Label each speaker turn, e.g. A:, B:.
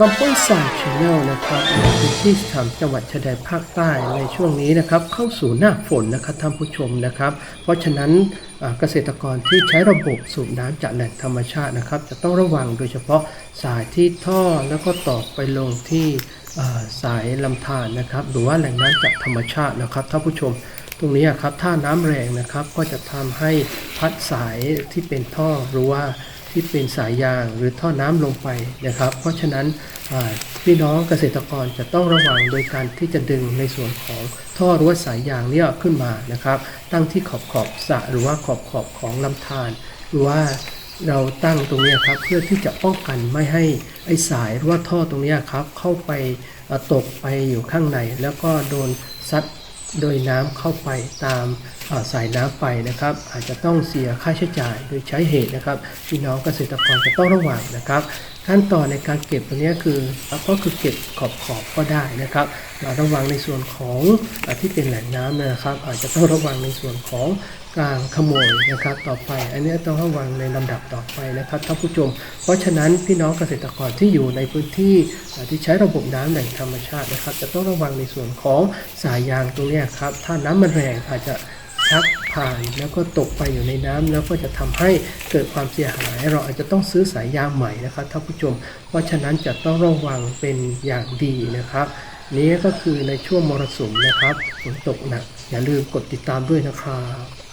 A: กำป้องสายชาแนลนะครับพื้นที่สามจังหวัดชายแดนภาคใต้ในช่วงนี้นะครับ เข้าสู่หน้าฝนนะครับท่านผู้ชมนะครับ เพราะฉะนั้นเกษตรกรที่ใช้ระบบสูบน้ำจากแหล่งธรรมชาตินะครับ จะต้องระวังโดยเฉพาะสายที่ท่อแล้วก็ต่อไปลงที่สายลำธารนะครับ หรือว่าแหล่งน้ำจากธรรมชาตินะครับท่านผู้ชมตรงนี้อะครับถ้าน้ำแรงนะครับก็จะทำให้พัดสายที่เป็นท่อหรือว่า ที่เป็นสายยางหรือท่อน้ำลงไปนะครับ เพราะฉะนั้นพี่น้องเกษตรกรจะต้องระวังโดยการที่จะดึงในส่วนของท่อรือว่าสายยางเนี่ยขึ้นมานะครับ ตั้งที่ขอบขอบสระหรือว่าขอบขอบของลำธารหรือว่าเราตั้งตรงนี้ครับเพื่อที่จะป้องกันไม่ให้ไอ้สายหรือว่าท่อตรงนี้ครับเข้าไปตกไปอยู่ข้างใน แล้วก็โดนซัด โดยน้ำเข้าไปตามสายน้ำไปนะครับ อาจจะต้องเสียค่าใช้จ่ายโดยใช้เหตุนะครับพี่น้องเกษตรกรจะต้องระวังนะครับ ขั้นตอนในการเก็บตรงนี้คือก็คือเก็บขอบขอบๆก็ได้นะครับมาระวังในส่วนของอที่เป็นแหล่งน้ำนะครับ อาจจะต้องระวังในส่วนของการขโมยนะครับต่อไป อันนี้ต้องระวังในลำดับต่อไปนะครับท่านผู้ชม เพราะฉะนั้นพี่น้องเกษตรกรที่อยู่ในพื้นที่ที่ใช้ระบบน้ำแหล่งธรรมชาตินะครับ จะต้องระวังในส่วนของสายยางตรงนี้ครับถ้าน้ำมันแรงอาจจะชัก ผ่านแล้วก็ตกไปอยู่ในน้ำแล้วก็จะทำให้เกิดความเสียหาย เราอาจจะต้องซื้อสายยางใหม่นะครับท่านผู้ชม เพราะฉะนั้นจะต้องระวังเป็นอย่างดีนะครับนี้ก็คือในช่วงมรสุมนะครับฝนตกหนักอย่าลืมกดติดตามด้วยนะครับ